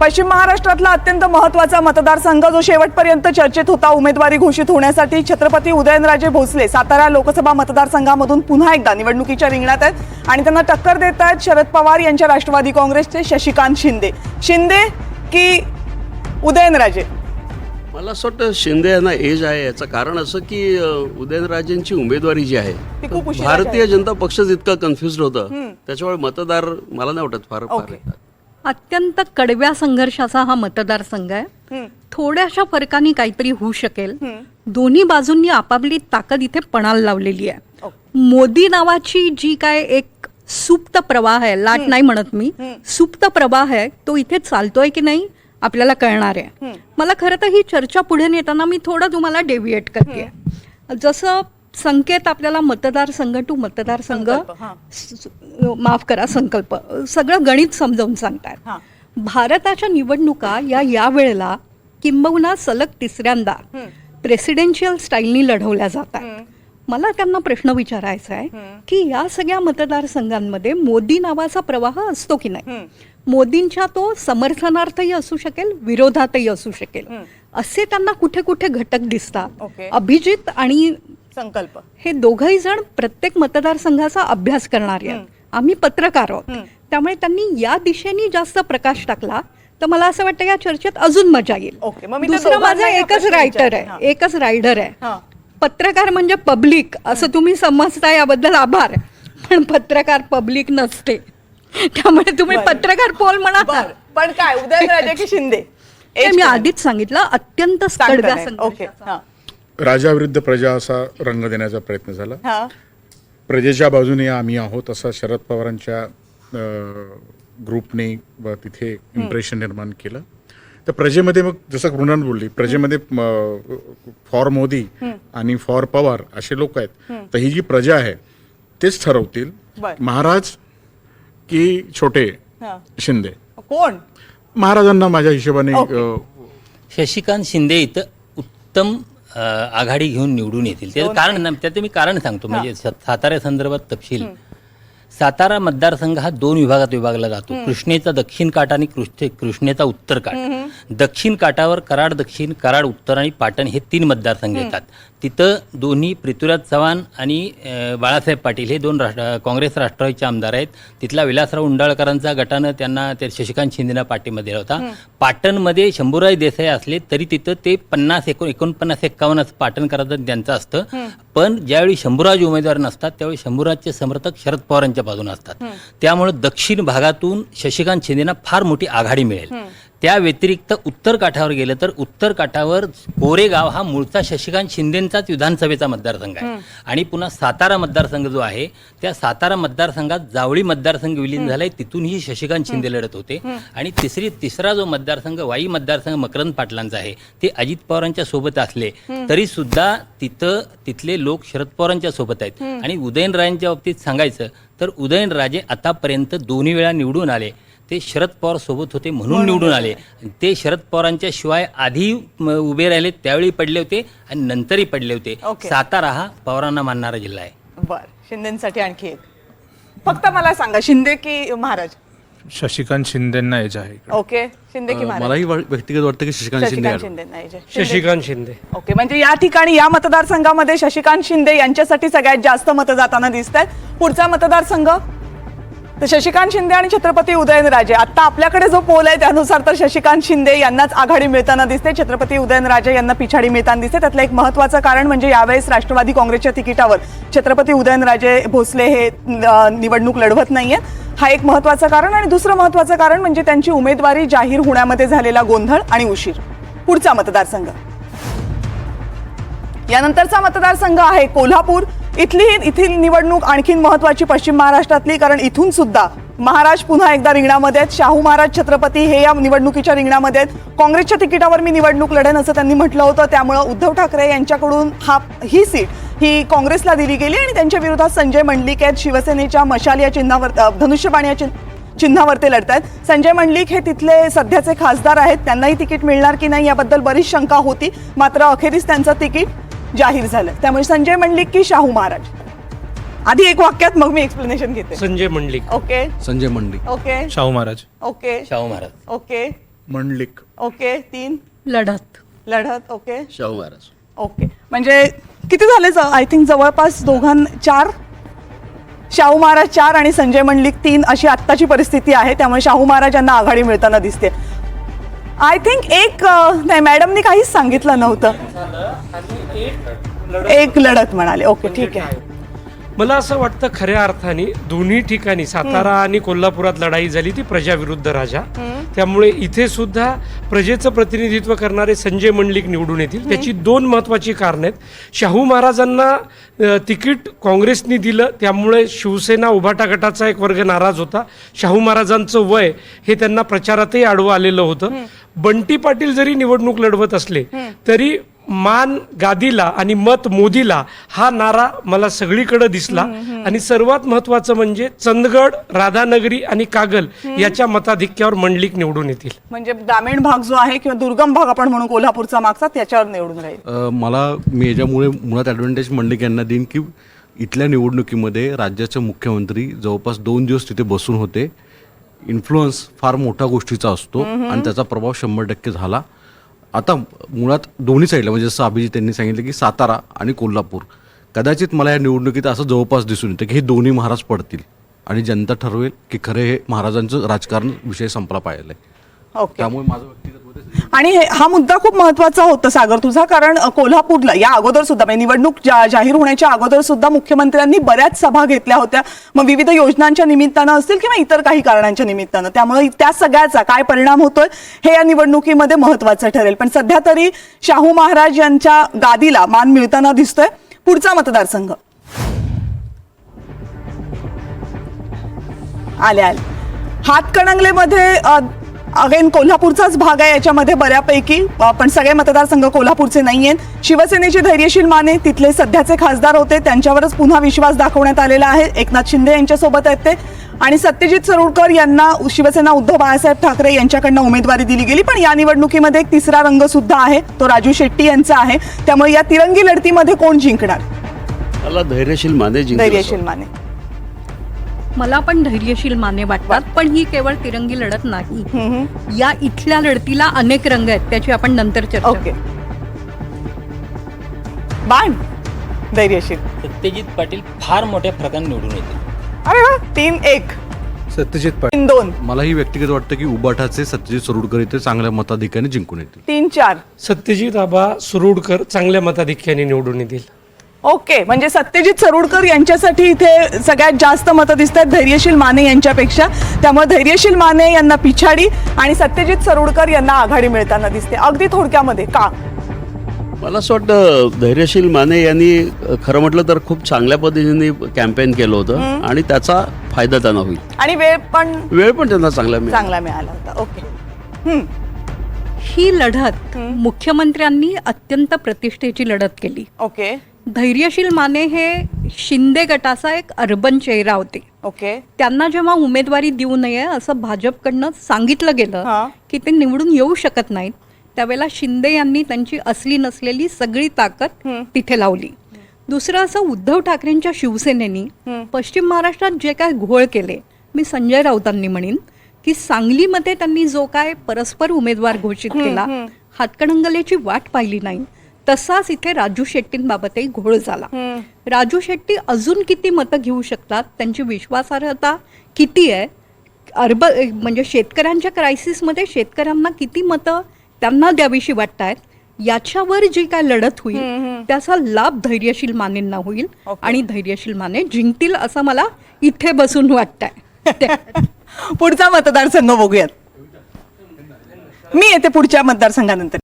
पश्चिम महाराष्ट्रातला अत्यंत महत्त्वाचा मतदारसंघ जो शेवटपर्यंत चर्चेत होता उमेदवारी घोषित होण्यासाठी छत्रपती उदयनराजे भोसले सातारा लोकसभा मतदारसंघामधून पुन्हा एकदा निवडणुकीच्या रिंगणात आहेत आणि त्यांना टक्कर देत आहेत शरद पवार यांच्या राष्ट्रवादी काँग्रेसचे शशिकांत शिंदे. शिंदे की उदयनराजे? मला असं वाटतं शिंदे यांना एज आहे याचं कारण असं की उदयनराजेंची उमेदवारी जी आहे ती खूप उशिरा भारतीय जनता पक्षच इतका कन्फ्युज होतं. त्याच्यामुळे मतदार मला नाही वाटत फार फार. अत्यंत कडव्या संघर्षाचा हा मतदारसंघ आहे. थोड्याशा फरकाने काहीतरी होऊ शकेल. दोन्ही बाजूंनी आपापली ताकद इथे पणाला लावलेली आहे. मोदी नावाची जी काय एक सुप्त प्रवाह आहे लाट नाही म्हणत मी. सुप्त प्रवाह आहे तो इथे चालतोय की नाही आपल्याला कळणार आहे. मला खरं तर ही चर्चा पुढे नेताना मी थोडं तुम्हाला डेव्हिएट करते जसं संकेत आपल्याला मतदारसंघ टू मतदारसंघ माफ करा संकल्प. सगळं गणित समजावून. सांगतात. भारताच्या निवडणुका या या वेळेला किंबहुना सलग तिसऱ्यांदा प्रेसिडेन्शियल स्टाईलनी लढवल्या जातात. मला त्यांना प्रश्न विचारायचा आहे की या सगळ्या मतदारसंघांमध्ये मोदी नावाचा प्रवाह असतो की नाही? मोदींच्या तो समर्थनार्थही असू शकेल विरोधातही असू शकेल. असे त्यांना कुठे कुठे घटक दिसतात. अभिजित आणि संकल्प. हे दोघही जण प्रत्येक मतदारसंघाचा अभ्यास करणारे आहेत. आम्ही पत्रकार आहोत. त्यामुळे त्यांनी या दिशेने जास्त प्रकाश टाकला तर मला असं वाटतं या चर्चेत अजून मजा येईल. ओके, दुसरं माझं एकच रायटर. आहे. एकच रायडर आहे. हां. पत्रकार म्हणजे पब्लिक असं तुम्ही समजता याबद्दल आभार. पण पत्रकार पब्लिक नसते. त्यामुळे तुम्ही. पत्रकार पोल म्हणा. पण काय उदयनराजे की शिंदे? मी? आधीच सांगितलं अत्यंत. ओके. संघर्षाचा. हा राजा विरुद्ध प्रजा असा रंग देण्याचा प्रयत्न झाला. हा. प्रजेच्या बाजूने आम्ही आहोत असं शरद पवारांच्या अ, ग्रुपने व तिथे इम्प्रेशन निर्माण केलं. तर प्रजेमध्ये मग जसं मृणाल बोलली प्रजेमध्ये फॉर मोदी आणि फॉर पवार असे लोक आहेत. तर ही जी प्रजा आहे तेच ठरवतील बर. महाराज की छोटे हा. शिंदे. कोण? महाराजांना माझ्या हिशोबाने. अ, शशिकांत शिंदे इथं उत्तम आघाडी घेऊन निवडून येतील. त्याचं कारण त्याचं मी कारण सांगतो. म्हणजे स- सातारा संदर्भात तपशील सातारा मतदारसंघ हा दोन विभागात विभागला जातो. कृष्णेचा दक्षिण काठ आणि कृष्णे कृष्णेचा उत्तर काठ दक्षिण काठावर कराड दक्षिण कराड उत्तर आणि पाटण हे तीन मतदारसंघ येतात. तिथं दोन्ही पृथ्वीराज चव्हाण आणि बाळासाहेब पाटील हे दोन राष्ट्र काँग्रेस राष्ट्रवादीचे आमदार आहेत. तिथला विलासराव उंडाळकरांचा गटानं त्यांना ते शशिकांत शिंदेना पाठिंबा दिला होता. पाटणमध्ये शंभूराज देसाई असले तरी तिथं ते पन्नास एकोण एकोणपन्नास एक्कावन्न पाटणकरांचं त्यांचं असतं. पण ज्यावेळी शंभूराज उमेदवार नसतात त्यावेळी शंभूराजचे समर्थक शरद पवारांच्या बाजूने असतात. त्यामुळे दक्षिण भागातून शशिकांत शिंदेना फार मोठी आघाडी मिळेल. त्या व्यतिरिक्त उत्तर काठावर गेलं तर उत्तर काठावर कोरेगाव हा मूळचा शशिकांत शिंदेचाच विधानसभेचा मतदारसंघ आहे. आणि पुन्हा सातारा मतदारसंघ जो आहे त्या सातारा मतदारसंघात जावळी मतदारसंघ विलीन झालाय. तिथूनही शशिकांत शिंदे लढत होते. आणि तिसरी तिसरा जो मतदारसंघ वाई मतदारसंघ मकरंद पाटलांचा आहे ते अजित पवारांच्या सोबत असले तरी सुद्धा तिथं तिथले लोक शरद पवारांच्या सोबत आहेत. आणि उदयनराजेंच्या बाबतीत सांगायचं तर उदयनराजे आतापर्यंत दोन्ही वेळा निवडून आले. ते शरद पवार सोबत होते म्हणून निवडून आले. ते शरद पवारांच्या शिवाय आधी उभे राहिले त्यावेळी पडले होते आणि नंतरही पडले होते. सातारा हा पवारांना मानणारा जिल्हा आहे. बर शिंदेसाठी आणखी एक. फक्त मला सांगा शिंदे की महाराज? शशिकांत शिंदेना एज आहे. ओके शिंदे की महाराज? मलाही व्यक्तिगत वाटतं की शशिकांत. शिंदे- शशिकांत शिंदे ओके म्हणजे या ठिकाणी या मतदारसंघामध्ये शशिकांत शिंदे यांच्यासाठी सगळ्यात जास्त मतं जाताना दिसत आहेत पुढचा मतदारसंघ? तर शशिकांत शिंदे आणि छत्रपती उदयनराजे आता आपल्याकडे जो पोल आहे त्यानुसार तर शशिकांत शिंदे यांनाच आघाडी मिळताना दिसते. छत्रपती उदयनराजे यांना पिछाडी मिळताना दिसते. त्यातलं एक महत्वाचं कारण म्हणजे यावेळेस राष्ट्रवादी काँग्रेसच्या तिकिटावर छत्रपती उदयनराजे भोसले हे निवडणूक लढवत नाहीयेत. हा एक महत्वाचं कारण आणि दुसरं महत्वाचं कारण म्हणजे त्यांची उमेदवारी जाहीर होण्यामध्ये झालेला गोंधळ आणि उशीर. पुढचा मतदारसंघ. यानंतरचा मतदारसंघ आहे कोल्हापूर. इथली इथली निवडणूक आणखीन महत्वाची पश्चिम महाराष्ट्रातली कारण इथून सुद्धा महाराज पुन्हा एकदा रिंगणामध्ये आहेत. शाहू महाराज छत्रपती हे या निवडणुकीच्या रिंगणामध्ये आहेत. काँग्रेसच्या तिकिटावर मी निवडणूक लढेन असं त्यांनी म्हटलं होतं. त्यामुळं उद्धव ठाकरे यांच्याकडून हा ही सीट ही काँग्रेसला दिली गेली आणि त्यांच्या विरोधात संजय मंडलिक आहेत. शिवसेनेच्या मशाल या चिन्हावर धनुष्यबाण या चिन्ह चिन्हावर ते लढत आहेत. संजय मंडलिक हे तिथले सध्याचे खासदार आहेत. त्यांनाही तिकीट मिळणार की नाही याबद्दल बरीच शंका होती. मात्र अखेरीस त्यांचं तिकीट जाहीर झालं. त्यामुळे संजय मंडलिक की शाहू महाराज? आधी एक वाक्यात मग मी एक्सप्लेनेशन घेते. Sanjay Mandlik. Okay. Sanjay Mandi okay. Shahu Maharaj. Okay. Shahu Maharaj. Okay. Mandlik. Okay. तीन. लढत. लढत. ओके. शाहू महाराज. ओके. म्हणजे किती झाले आय थिंक जवळपास दोघां चार? शाहू महाराज चार आणि संजय मंडलिक तीन अशी आत्ताची परिस्थिती आहे. त्यामुळे शाहू महाराज यांना आघाडी मिळताना दिसते. आय थिंक एक नाही मॅडमनी काहीच सांगितलं नव्हतं. एक लढत म्हणाले. ओके ठीक आहे. मला असं वाटतं खऱ्या अर्थाने दोन्ही ठिकाणी सातारा आणि कोल्हापुरात लढाई झाली ती प्रजा विरुद्ध राजा त्यामुळे इथे सुद्धा प्रजेचं प्रतिनिधित्व करणारे संजय मंडलिक निवडून येतील. त्याची दोन महत्वाची कारण आहेत. शाहू महाराजांना तिकीट काँग्रेसनी दिलं त्यामुळे शिवसेना उभाटा गटाचा एक वर्ग नाराज होता. शाहू महाराजांचं वय हे त्यांना प्रचारातही आडवं आलेलं होतं. बंटी पाटील जरी निवडणूक लढवत असले तरी मान गादीला आणि मत मोदीला हा नारा मला सगळीकडे दिसला. आणि सर्वात महत्वाचं म्हणजे चंदगड राधानगरी आणि कागल याच्या मताधिक्यावर मंडलिक निवडून येतील. म्हणजे ग्रामीण भाग जो आहे किंवा दुर्गम भाग आपण म्हणून कोल्हापूरचा मागचा त्याच्यावर निवडून राहील. मला मी याच्यामुळे मुळात ॲडव्हान्टेज मंडलिक यांना देईन की इथल्या निवडणुकीमध्ये राज्याचे मुख्यमंत्री जवळपास दोन दिवस तिथे बसून होते. इन्फ्लुअन्स फार मोठ्या गोष्टीचा असतो आणि त्याचा प्रभाव शंभर टक्के झाला. आता मुळात दोन्ही साईडला म्हणजे जसं अभिजित त्यांनी सांगितलं की सातारा आणि कोल्हापूर कदाचित मला या निवडणुकीत असं जवळपास दिसून येतं की हे दोन्ही महाराज पडतील आणि जनता ठरवेल की खरे हे महाराजांचं राजकारण विषय संपला पाहिजे ओके. त्यामुळे माझं आणि हा मुद्दा खूप महत्त्वाचा होता सागर. तुझा कारण कोल्हापूरला या अगोदर सुद्धा म्हणजे निवडणूक जाहीर होण्याच्या अगोदर सुद्धा मुख्यमंत्र्यांनी बऱ्याच सभा घेतल्या होत्या. मग विविध योजनांच्या निमित्तानं असतील किंवा इतर काही कारणांच्या निमित्तानं. त्यामुळे त्या सगळ्याचा काय परिणाम होतोय हे या निवडणुकीमध्ये महत्वाचं ठरेल. पण सध्या तरी शाहू महाराज यांच्या गादीला मान मिळताना दिसतोय. पुढचा मतदारसंघ. आले आले. हातकणंगलेमध्ये अगेन कोल्हापूरचाच भाग आहे याच्यामध्ये बऱ्यापैकी. पण सगळे मतदारसंघ कोल्हापूरचे नाही आहेत शिवसेनेचे धैर्यशील माने तिथले सध्याचे खासदार होते. त्यांच्यावरच पुन्हा विश्वास दाखवण्यात आलेला आहे. एकनाथ शिंदे यांच्यासोबत आहेत ते. आणि सत्यजित सरुडकर यांना शिवसेना उद्धव बाळासाहेब ठाकरे यांच्याकडनं उमेदवारी दिली गेली. पण या निवडणुकीमध्ये एक तिसरा रंग सुद्धा आहे. तो राजू शेट्टी यांचा आहे. त्यामुळे या तिरंगी लढतीमध्ये कोण जिंकणार? धैर्यशील माने धैर्यशील माने. मला पण धैर्यशील माने वाटतात पण ही केवळ तिरंगी लढत नाही. या इथल्या लढतीला अनेक रंग आहेत त्याची आपण नंतर चर्चा ओके. बाण. धैर्यशील. सत्यजित पाटील फार मोठ्या फरकाने निवडून येतील. अरे वा तीन एक. सत्यजित पाटील. तीन दोन. मलाही व्यक्तिगत वाटतं की उबाठाचे सत्यजित सरुडकर इथे चांगल्या मताधिक्याने जिंकून येतील. तीन चार. सत्यजित आबा सुरुडकर चांगल्या मताधिक्याने निवडून येतील. ओके म्हणजे सत्यजित सरुडकर यांच्यासाठी इथे सगळ्यात जास्त मतं दिसत आहेत धैर्यशील माने यांच्यापेक्षा. त्यामुळे धैर्यशील माने यांना पिछाडी आणि सत्यजित सरुडकर यांना आघाडी मिळताना दिसते. अगदी थोडक्यामध्ये का? मला असं वाटतं धैर्यशील माने यांनी खरं म्हटलं तर खूप चांगल्या पद्धतीने कॅम्पेन केलं होतं आणि त्याचा फायदा त्यांना होईल. आणि वेळ पण वेळ पण त्यांना चांगला मिळेल. चांगला मिळाला होता. ओके. हम्म, ही लढत मुख्यमंत्र्यांनी अत्यंत प्रतिष्ठेची लढत केली. ओके. धैर्यशील माने हे शिंदे गटाचा एक अर्बन चेहरा होते. ओके. त्यांना जेव्हा उमेदवारी देऊ नये असं भाजपकडनं सांगितलं. गेलं की ते निवडून येऊ शकत नाहीत त्यावेळेला शिंदे यांनी त्यांची असली नसलेली सगळी ताकद तिथे लावली. दुसरं असं उद्धव ठाकरेंच्या शिवसेनेनी पश्चिम महाराष्ट्रात जे काय घोळ केले मी संजय राऊतांनी म्हणेन की सांगलीमध्ये त्यांनी जो काय परस्पर उमेदवार घोषित केला हातकणंगलेची वाट पाहिली नाही. तसाच इथे राजू शेट्टींबाबतही घोळ झाला. राजू शेट्टी अजून किती मतं घेऊ शकतात? त्यांची विश्वासार्हता किती आहे? अर्ब म्हणजे शेतकऱ्यांच्या क्रायसिसमध्ये शेतकऱ्यांना किती मतं त्यांना द्यावीशी वाटत आहेत याच्यावर जी काय लढत होईल त्याचा लाभ धैर्यशील मानेंना होईल आणि धैर्यशील माने जिंकतील असं मला इथे बसून वाटतंय. पुढचा मतदारसंघ बघूयात. मी येते पुढच्या मतदारसंघानंतर.